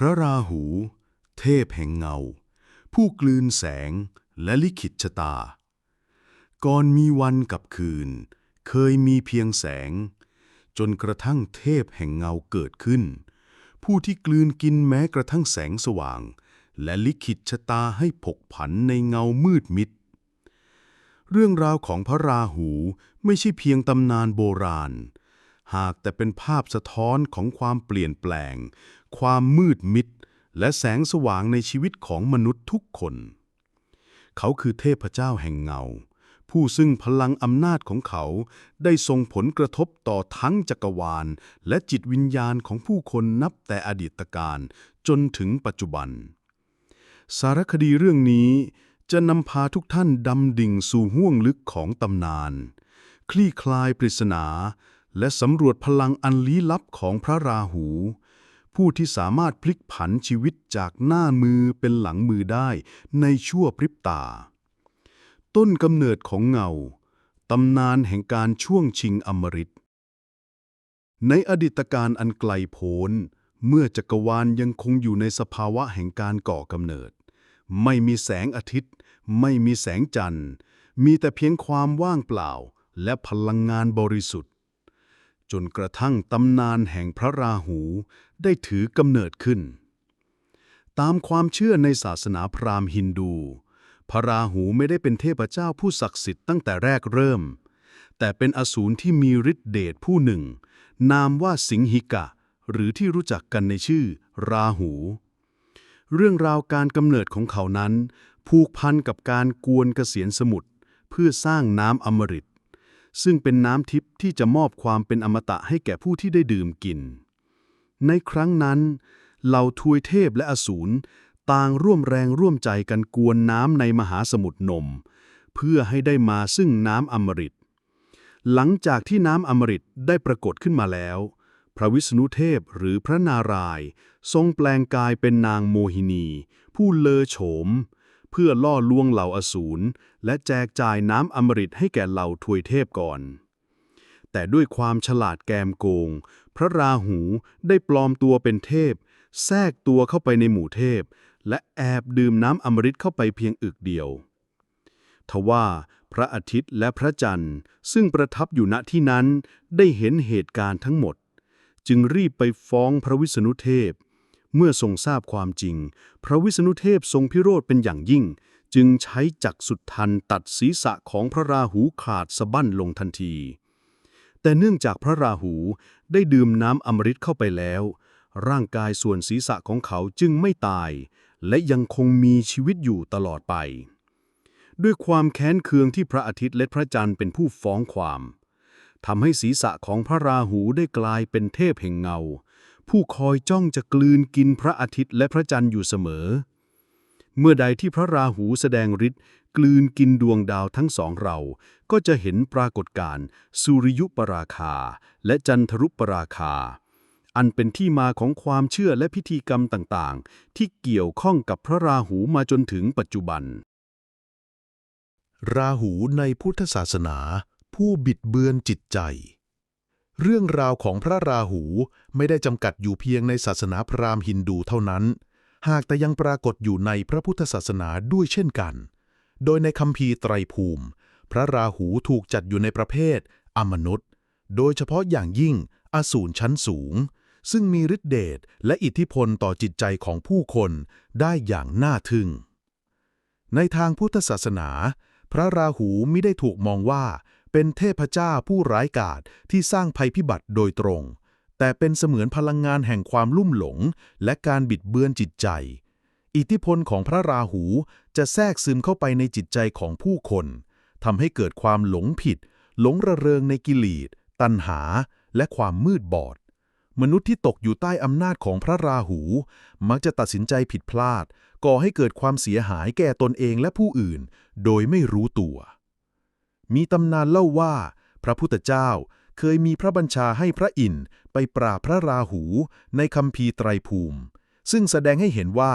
พระราหู เทพแห่งเงา ผู้กลืนแสงและลิขิตชะตา ก่อนมีวันกับคืน เคยมีเพียงแสง จนกระทั่งเทพแห่งเงาเกิดขึ้น ผู้ที่กลืนกินแม้กระทั่งแสงสว่าง และลิขิตชะตาให้ผกผันในเงามืดมิด เรื่องราวของพระราหูไม่ใช่เพียงตำนานโบราณ หากแต่เป็นภาพสะท้อนของความเปลี่ยนแปลง ความมืดมิด และแสงสว่างในชีวิตของมนุษย์ทุกคน เขาคือเทพเจ้าแห่งเงา ผู้ซึ่งพลังอำนาจของเขาได้ส่งผลกระทบต่อทั้งจักรวาล และจิตวิญญาณของผู้คนนับแต่อดีตการจนถึงปัจจุบัน สารคดีเรื่องนี้จะนำพาทุกท่านดำดิ่งสู่ห้วงลึกของตำนาน คลี่คลายปริศนา และสำรวจพลังอันลี้ลับของพระราหู ผู้ที่สามารถพลิกผันชีวิตจากหน้ามือเป็นหลังมือได้ในชั่วพริบตา ต้นกำเนิดของเงาตำนานแห่งการช่วงชิงอมฤตในอดีตการอันไกลโพ้น เมื่อจักรวาลยังคงอยู่ในสภาวะแห่งการก่อกำเนิด ไม่มีแสงอาทิตย์ ไม่มีแสงจันทร์ มีแต่เพียงความว่างเปล่า และพลังงานบริสุทธิ์ จนกระทั่งตำนานแห่งพระราหูได้ถือกำเนิดขึ้น ตามความเชื่อในศาสนาพราหมณ์ฮินดู พระราหูไม่ได้เป็นเทพเจ้าผู้ศักดิ์สิทธิ์ตั้งแต่แรกเริ่ม แต่เป็นอสูรที่มีฤทธิเดชผู้หนึ่ง นามว่าสิงหิกะ หรือที่รู้จักกันในชื่อ ราหู เรื่องราวการกำเนิดของเขานั้น ผูกพันกับการกวนกเกษียณสมุทรเพื่อสร้างน้ำอมฤต ซึ่งเป็นน้ำทิพย์ที่จะมอบความเป็นอมตะให้แก่ผู้ที่ได้ดื่มกิน ในครั้งนั้นเหล่าทวยเทพและอสูรต่างร่วมแรงร่วมใจกันกวนน้ำในมหาสมุทรนม เพื่อให้ได้มาซึ่งน้ำอมฤต หลังจากที่น้ำอมฤตได้ปรากฏขึ้นมาแล้ว พระวิษณุเทพหรือพระนารายณ์ทรงแปลงกายเป็นนางโมหินี ผู้เลอโฉม เพื่อล่อลวงเหล่าอสูรและแจกจ่ายน้ำอมฤตให้แก่เหล่าทวยเทพก่อน แต่ด้วยความฉลาดแกมโกง พระราหูได้ปลอมตัวเป็นเทพ แทรกตัวเข้าไปในหมู่เทพ และแอบดื่มน้ำอมฤตเข้าไปเพียงอึกเดียว ทว่าพระอาทิตย์และพระจันทร์ ซึ่งประทับอยู่ณที่นั้นได้เห็นเหตุการณ์ทั้งหมด จึงรีบไปฟ้องพระวิษณุเทพ เมื่อทรงทราบความจริง พระวิษณุเทพทรงพิโรธเป็นอย่างยิ่ง จึงใช้จักรสุดทันตัดศีรษะของพระราหูขาดสะบั้นลงทันที แต่เนื่องจากพระราหูได้ดื่มน้ำอมฤตเข้าไปแล้ว ร่างกายส่วนศีรษะของเขาจึงไม่ตาย และยังคงมีชีวิตอยู่ตลอดไป ด้วยความแค้นเคืองที่พระอาทิตย์และพระจันทร์เป็นผู้ฟ้องความทำให้ศีรษะของพระราหูได้กลายเป็นเทพแห่งเงา ผู้คอยจ้องจะกลืนกินพระอาทิตย์และพระจันทร์อยู่เสมอ เมื่อใดที่พระราหูแสดงฤทธิ์กลืนกินดวงดาวทั้งสองเรา ก็จะเห็นปรากฏการณ์สุริยุปราคา และจันทรุปราคา อันเป็นที่มาของความเชื่อและพิธีกรรมต่างๆ ที่เกี่ยวข้องกับพระราหูมาจนถึงปัจจุบัน ราหูในพุทธศาสนา ผู้บิดเบือนจิตใจ เรื่องราวของพระราหูไม่ได้จำกัดอยู่เพียงในศาสนาพราหมณ์ฮินดูเท่านั้น หากแต่ยังปรากฏอยู่ในพระพุทธศาสนาด้วยเช่นกัน โดยในคัมภีร์ไตรภูมิ พระราหูถูกจัดอยู่ในประเภท อมนุษย์ โดยเฉพาะอย่างยิ่งอสูรชั้นสูง ซึ่งมีฤทธิเดชและอิทธิพลต่อจิตใจของผู้คนได้อย่างน่าทึ่ง ในทางพุทธศาสนา พระราหูไม่ได้ถูกมองว่า เป็นเทพเจ้าผู้ร้ายกาจที่สร้างภัยพิบัติโดยตรง แต่เป็นเสมือนพลังงานแห่งความลุ่มหลง และการบิดเบือนจิตใจ อิทธิพลของพระราหูจะแทรกซึมเข้าไปในจิตใจของผู้คนทำให้เกิดความหลงผิด หลงระเริงในกิเลสตัณหา และความมืดบอด มนุษย์ที่ตกอยู่ใต้อำนาจของพระราหู มักจะตัดสินใจผิดพลาด ก่อให้เกิดความเสียหายแก่ตนเองและผู้อื่น โดยไม่รู้ตัว มีตำนานเล่าว่า พระพุทธเจ้าเคยมีพระบัญชาให้พระอินทร์ไปปราบพระราหูในคัมภีร์ไตรภูมิ ซึ่งแสดงให้เห็นว่า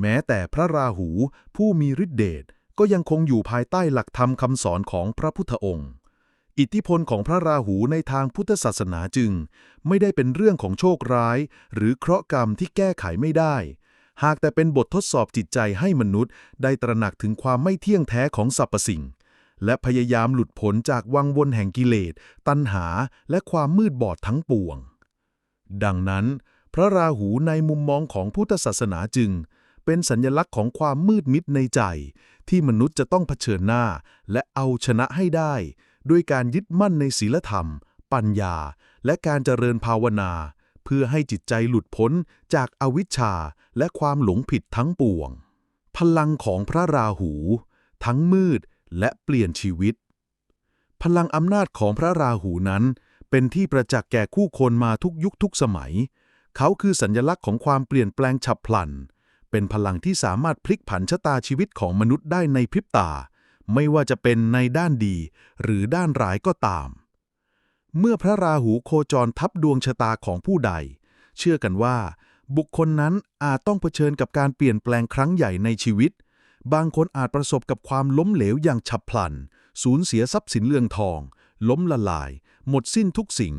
แม้แต่พระราหูผู้มีฤทธิเดชก็ยังคงอยู่ภายใต้หลักธรรมคำสอนของพระพุทธองค์ อิทธิพลของพระราหูในทางพุทธศาสนาจึง ไม่ได้เป็นเรื่องของโชคร้าย หรือเคราะห์กรรมที่แก้ไขไม่ได้ หากแต่เป็นบททดสอบจิตใจให้มนุษย์ ได้ตระหนักถึงความไม่เที่ยงแท้ของสรรพสิ่ง และพยายามหลุดพ้นจากวังวนแห่งกิเลส ตัณหาและความมืดบอดทั้งปวง ดังนั้น พระราหูในมุมมองของพุทธศาสนาจึง เป็นสัญลักษณ์ของความมืดมิดในใจ ที่มนุษย์จะต้องเผชิญหน้า และเอาชนะให้ได้ ด้วยการยึดมั่นในศีลธรรม ปัญญา และการเจริญภาวนา เพื่อให้จิตใจหลุดพ้นจากอวิชชาและความหลงผิดทั้งปวง พลังของพระราหู ทั้งมืด และเปลี่ยนชีวิต พลังอำนาจของพระราหูนั้นเป็นที่ประจักษ์แก่คู่คนมาทุกยุคทุกสมัย เขาคือสัญลักษณ์ของความเปลี่ยนแปลงฉับพลัน เป็นพลังที่สามารถพลิกผันชะตาชีวิตของมนุษย์ได้ในพริบตา ไม่ว่าจะเป็นในด้านดีหรือด้านร้ายก็ตาม เมื่อพระราหูโคจรทับดวงชะตาของผู้ใด เชื่อกันว่า บุคคลนั้นอาจต้องเผชิญกับการเปลี่ยนแปลงครั้งใหญ่ในชีวิต บางคนอาจประสบกับความล้มเหลวอย่างฉับพลัน สูญเสียทรัพย์สินเรื่องทอง ล้มละลาย หมดสิ้นทุกสิ่ง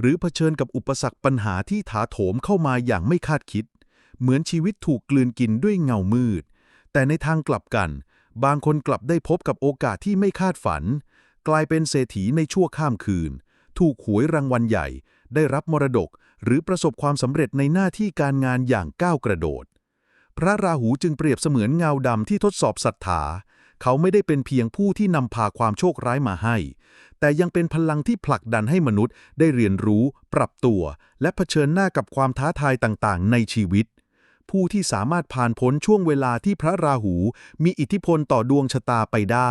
หรือเผชิญกับอุปสรรคปัญหาที่ถาโถมเข้ามาอย่างไม่คาดคิด เหมือนชีวิตถูกกลืนกินด้วยเงามืด แต่ในทางกลับกัน บางคนกลับได้พบกับโอกาสที่ไม่คาดฝัน กลายเป็นเศรษฐีในชั่วข้ามคืน ถูกหวยรางวัลใหญ่ ได้รับมรดก หรือประสบความสำเร็จในหน้าที่การงานอย่างก้าวกระโดด พระราหูจึงเปรียบเสมือนเงาดำที่ทดสอบศรัทธา เขาไม่ได้เป็นเพียงผู้ที่นำพาความโชคร้ายมาให้ แต่ยังเป็นพลังที่ผลักดันให้มนุษย์ได้เรียนรู้ ปรับตัว และเผชิญหน้ากับความท้าทายต่างๆ ในชีวิต ผู้ที่สามารถผ่านพ้นช่วงเวลาที่พระราหู มีอิทธิพลต่อดวงชะตาไปได้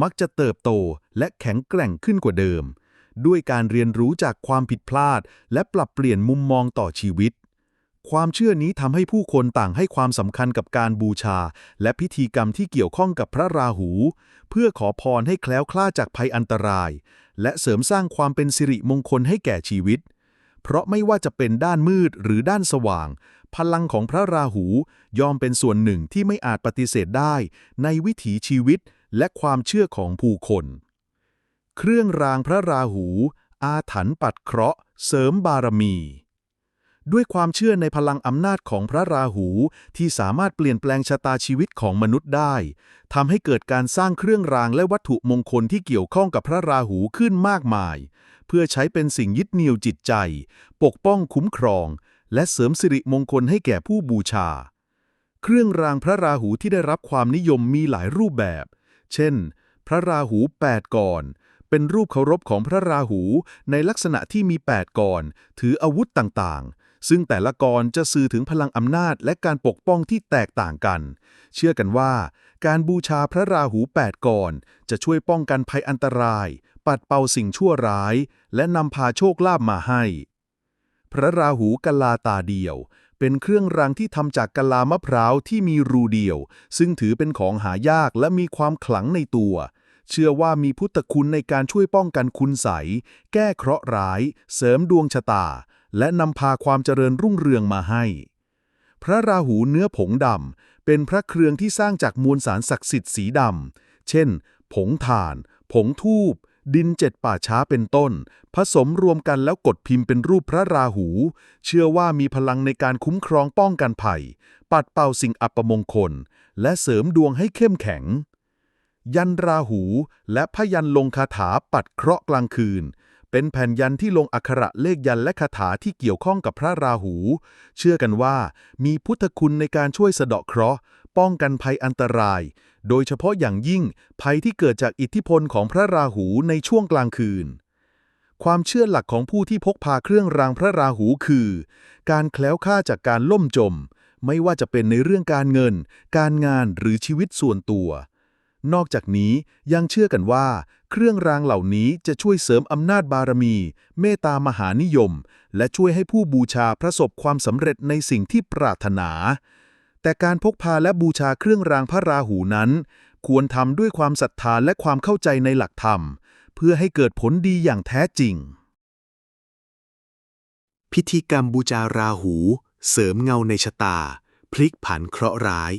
มักจะเติบโตและแข็งแกร่งขึ้นกว่าเดิม ด้วยการเรียนรู้จากความผิดพลาด และปรับเปลี่ยนมุมมองต่อชีวิต ความเชื่อนี้ทำให้ผู้คนต่างให้ความสำคัญกับการบูชา และพิธีกรรมที่เกี่ยวข้องกับพระราหู เพื่อขอพรให้แคล้วคลาดจากภัยอันตราย และเสริมสร้างความเป็นสิริมงคลให้แก่ชีวิต เพราะไม่ว่าจะเป็นด้านมืดหรือด้านสว่าง พลังของพระราหูยอมเป็นส่วนหนึ่งที่ไม่อาจปฏิเสธได้ ในวิถีชีวิตและความเชื่อของผู้คน เครื่องรางพระราหู อาถรรพ์ปัดเคราะห์ เสริมบารมี ด้วยความเชื่อในพลังอำนาจของพระราหูที่สามารถเปลี่ยนแปลงชะตาชีวิตของมนุษย์ได้ทำให้เกิดการสร้างเครื่องรางและวัตถุมงคลที่เกี่ยวข้องกับพระราหูขึ้นมากมาย เพื่อใช้เป็นสิ่งยึดเหนี่ยวจิตใจ ปกป้องคุ้มครอง และเสริมสิริมงคลให้แก่ผู้บูชา เครื่องรางพระราหูที่ได้รับความนิยมมีหลายรูปแบบ เช่น พระราหูแปดก่อนเป็นรูปเคารพของพระราหูในลักษณะที่มีแปดก่อน ถืออาวุธต่าง ซึ่งแต่ละกรจะสื่อถึงพลังอำนาจและการปกป้องที่แตกต่างกัน เชื่อกันว่า การบูชาพระราหูแปดก่อนจะช่วยป้องกันภัยอันตราย ปัดเป่าสิ่งชั่วร้าย และนำพาโชคลาภมาให้ พระราหูกลาตาเดียว เป็นเครื่องรางที่ทำจากกะลามะพร้าวที่มีรูเดียว ซึ่งถือเป็นของหายากและมีความขลังในตัวเชื่อว่ามีพุทธคุณในการช่วยป้องกันคุณใส แก้เคราะห์ร้าย เสริมดวงชะตา และนำพาความเจริญรุ่งเรืองมาให้ พระราหูเนื้อผงดำเป็นพระเครื่องที่สร้างจากมวลสารศักดิ์สิทธิ์สีดำ เช่น ผงถ่าน ผงทูบดินเจ็ดป่าช้าเป็นต้น ผสมรวมกันแล้วกดพิมพ์เป็นรูปพระราหู เชื่อว่ามีพลังในการคุ้มครองป้องกันภัย ปัดเป่าสิ่งอัปมงคล และเสริมดวงให้เข้มแข็ง ยันราหูและพยันลงคาถาปัดเคราะห์กลางคืน เป็นแผ่นยันที่ลงอักขระเลขยันและคาถาที่เกี่ยวข้องกับพระราหู เชื่อกันว่ามีพุทธคุณในการช่วยสะเดาะเคราะห์ ป้องกันภัยอันตราย โดยเฉพาะอย่างยิ่งภัยที่เกิดจากอิทธิพลของพระราหูในช่วงกลางคืน ความเชื่อหลักของผู้ที่พกพาเครื่องรางพระราหูคือ การแคล้วคลาดจากการล่มจม ไม่ว่าจะเป็นในเรื่องการเงิน การงานหรือชีวิตส่วนตัว นอกจากนี้ยังเชื่อกันว่า เครื่องรางเหล่านี้จะช่วยเสริมอำนาจบารมี เมตตามหานิยม และช่วยให้ผู้บูชาประสบความสำเร็จในสิ่งที่ปรารถนา แต่การพกพาและบูชาเครื่องรางพระราหูนั้น ควรทำด้วยความศรัทธาและความเข้าใจในหลักธรรม เพื่อให้เกิดผลดีอย่างแท้จริง พิธีกรรมบูชาราหู เสริมเงาในชะตา พลิกผันเคราะห์ร้าย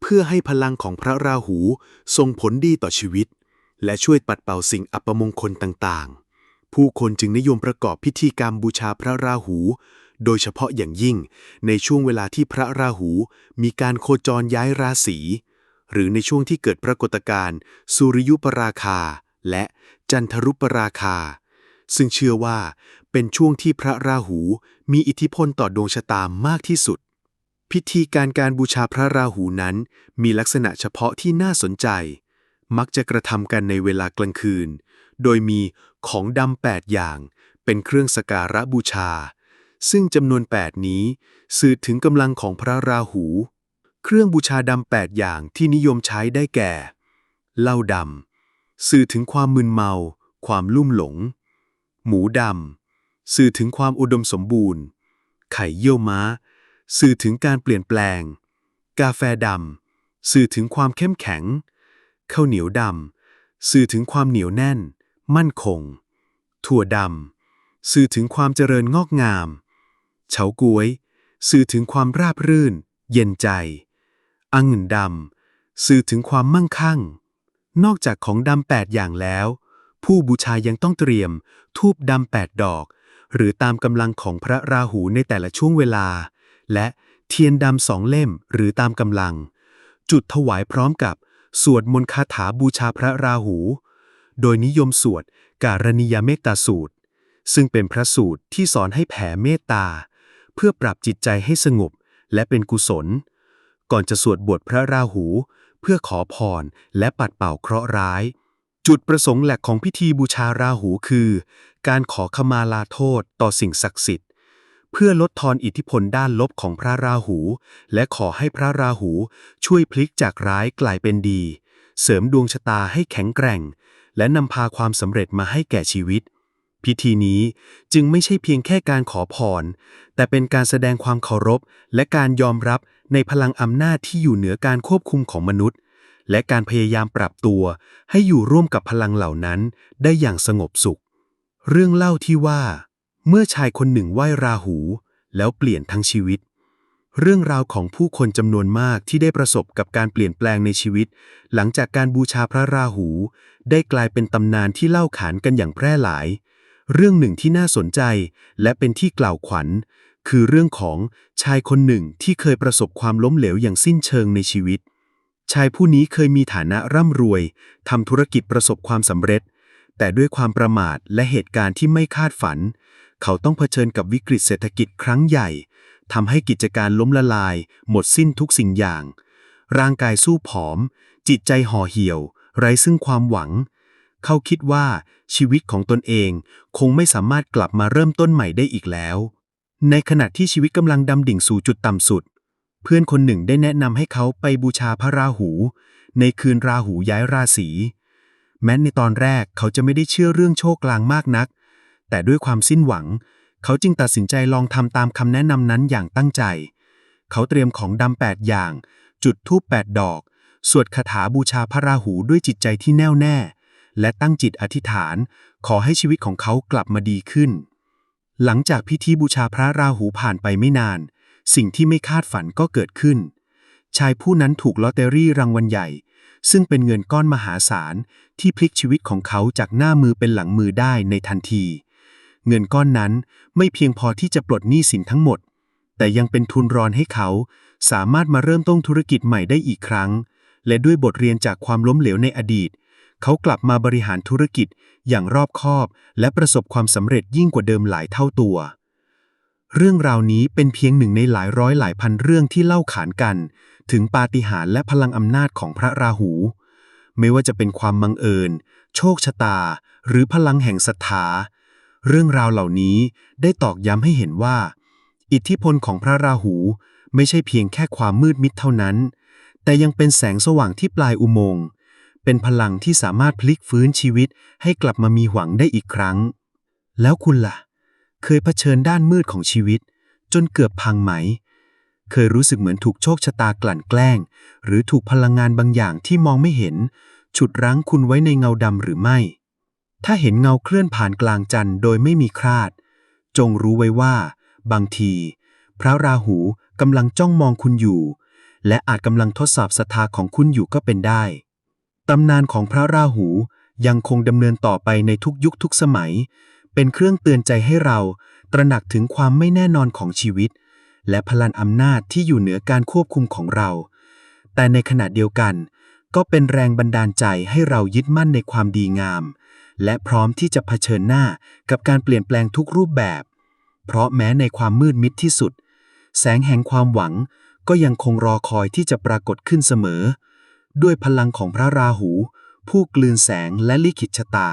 เพื่อให้พลังของพระราหูส่งผลดีต่อชีวิต และช่วยปัดเป่าสิ่งอัปมงคลต่างๆ ผู้คนจึงนิยมประกอบพิธีกรรมบูชาพระราหู โดยเฉพาะอย่างยิ่ง ในช่วงเวลาที่พระราหูมีการโคจรย้ายราศีหรือในช่วงที่เกิดปรากฏการณ์สุริยุปราคา และจันทรุปราคา ซึ่งเชื่อว่าเป็นช่วงที่พระราหูมีอิทธิพลต่อดวงชะตามากที่สุด พิธีการการบูชาพระราหูนั้นมีลักษณะเฉพาะที่น่าสนใจ มักจะกระทำกันในเวลากลางคืน โดยมีของดำแปดอย่าง เป็นเครื่องสการะบูชา ซึ่งจำนวนแปดนี้ สื่อถึงกำลังของพระราหู เครื่องบูชาดำแปดอย่างที่นิยมใช้ได้แก่ เหล้าดำสื่อถึงความมึนเมา ความลุ่มหลง หมูดำสื่อถึงความอุดมสมบูรณ์ ไข่เยี่ยวม้า สื่อถึงการเปลี่ยนแปลง กาแฟดำสื่อถึงความเข้มแข็ง ข้าวเหนียวดำสื่อถึงความเหนียวแน่น มั่นคง ถั่วดำสื่อถึงความเจริญงอกงาม เฉาก๊วย สื่อถึงความราบรื่น เย็นใจอังุ่นดำสื่อถึงความมั่งคั่ง นอกจากของดำแปดอย่างแล้ว ผู้บูชายังต้องเตรียม ทูบดำแปดดอก หรือตามกำลังของพระราหูในแต่ละช่วงเวลา และเทียนดำสองเล่มหรือตามกำลัง จุดถวายพร้อมกับ สวดมนต์คาถาบูชาพระราหู โดยนิยมสวดการณียเมตตาสูตร ซึ่งเป็นพระสูตรที่สอนให้แผ่เมตตา เพื่อปรับจิตใจให้สงบและเป็นกุศล ก่อนจะสวดบทพระราหู เพื่อขอพรและปัดเป่าเคราะห์ร้าย จุดประสงค์หลักของพิธีบูชาราหูคือ การขอขมาลาโทษต่อสิ่งศักดิ์สิทธิ์ เพื่อลดทอนอิทธิพลด้านลบของพระราหู และขอให้พระราหูช่วยพลิกจากร้ายกลายเป็นดี เสริมดวงชะตาให้แข็งแกร่ง และนำพาความสำเร็จมาให้แก่ชีวิต พิธีนี้จึงไม่ใช่เพียงแค่การขอพร แต่เป็นการแสดงความเคารพ และการยอมรับในพลังอำนาจที่อยู่เหนือการควบคุมของมนุษย์ และการพยายามปรับตัว ให้อยู่ร่วมกับพลังเหล่านั้นได้อย่างสงบสุข เรื่องเล่าที่ว่า เมื่อชายคนหนึ่งไหว้ราหู แล้วเปลี่ยนทั้งชีวิต เรื่องราวของผู้คนจำนวนมากที่ได้ประสบกับการเปลี่ยนแปลงในชีวิต หลังจากการบูชาพระราหู ได้กลายเป็นตำนานที่เล่าขานกันอย่างแพร่หลาย เรื่องหนึ่งที่น่าสนใจ และเป็นที่กล่าวขวัญ คือเรื่องของชายคนหนึ่งที่เคยประสบความล้มเหลวอย่างสิ้นเชิงในชีวิต ชายผู้นี้เคยมีฐานะร่ำรวยทำธุรกิจประสบความสำเร็จ แต่ด้วยความประมาทและเหตุการณ์ที่ไม่คาดฝัน เขาต้องเผชิญกับวิกฤตเศรษฐกิจครั้งใหญ่ทำให้กิจการล้มละลาย หมดสิ้นทุกสิ่งอย่าง ร่างกายสู้ผอม จิตใจห่อเหี่ยว ไร้ซึ่งความหวัง เขาคิดว่าชีวิตของตนเองคงไม่สามารถกลับมาเริ่มต้นใหม่ได้อีกแล้ว ในขณะที่ชีวิตกำลังดำดิ่งสู่จุดต่ำสุด เพื่อนคนหนึ่งได้แนะนำให้เขาไปบูชาพระราหู ในคืนราหูย้ายราศีแม้ในตอนแรกเขาจะไม่ได้เชื่อเรื่องโชคลางมากนัก แต่ด้วยความสิ้นหวัง เขาจึงตัดสินใจลองทำตามคำแนะนำนั้นอย่างตั้งใจ เขาเตรียมของดำแปดอย่าง จุดธูปแปดดอก สวดคาถาบูชาพระราหูด้วยจิตใจที่แน่วแน่ และตั้งจิตอธิษฐาน ขอให้ชีวิตของเขากลับมาดีขึ้น หลังจากพิธีบูชาพระราหูผ่านไปไม่นาน สิ่งที่ไม่คาดฝันก็เกิดขึ้น ชายผู้นั้นถูกลอตเตอรี่รางวัลใหญ่ ซึ่งเป็นเงินก้อนมหาศาลที่พลิกชีวิตของเขาจากหน้ามือเป็นหลังมือได้ในทันที เงินก้อนนั้นไม่เพียงพอที่จะปลดหนี้สินทั้งหมด แต่ยังเป็นทุนรอนให้เขา สามารถมาเริ่มต้นธุรกิจใหม่ได้อีกครั้ง และด้วยบทเรียนจากความล้มเหลวในอดีต เขากลับมาบริหารธุรกิจอย่างรอบคอบ และประสบความสำเร็จยิ่งกว่าเดิมหลายเท่าตัว เรื่องราวนี้เป็นเพียงหนึ่งในหลายร้อยหลายพันเรื่องที่เล่าขานกัน ถึงปาฏิหาริย์และพลังอำนาจของพระราหู ไม่ว่าจะเป็นความบังเอิญ โชคชะตา หรือพลังแห่งศรัทธา เรื่องราวเหล่านี้ได้ตอกย้ำให้เห็นว่า อิทธิพลของพระราหูไม่ใช่เพียงแค่ความมืดมิดเท่านั้น แต่ยังเป็นแสงสว่างที่ปลายอุโมงค์ เป็นพลังที่สามารถพลิกฟื้นชีวิตให้กลับมามีหวังได้อีกครั้ง แล้วคุณล่ะ เคยเผชิญด้านมืดของชีวิต จนเกือบพังไหม เคยรู้สึกเหมือนถูกโชคชะตากลั่นแกล้ง หรือถูกพลังงานบางอย่างที่มองไม่เห็น ฉุดรั้งคุณไว้ในเงาดำหรือไม่ ถ้าเห็นเงาเคลื่อนผ่านกลางจันทร์โดยไม่มีคราด จงรู้ไว้ว่า บางที พระราหูกำลังจ้องมองคุณอยู่ และอาจกำลังทดสอบศรัทธาของคุณอยู่ก็เป็นได้ ตำนานของพระราหูยังคงดำเนินต่อไปในทุกยุคทุกสมัย เป็นเครื่องเตือนใจให้เราตระหนักถึงความไม่แน่นอนของชีวิต และพลังอำนาจที่อยู่เหนือการควบคุมของเรา แต่ในขณะเดียวกัน ก็เป็นแรงบันดาลใจให้เรายึดมั่นในความดีงาม และพร้อมที่จะเผชิญหน้ากับการเปลี่ยนแปลงทุกรูปแบบ เพราะแม้ในความมืดมิดที่สุด แสงแห่งความหวังก็ยังคงรอคอยที่จะปรากฏขึ้นเสมอ ด้วยพลังของพระราหู ผู้กลืนแสงและลิขิตชะตา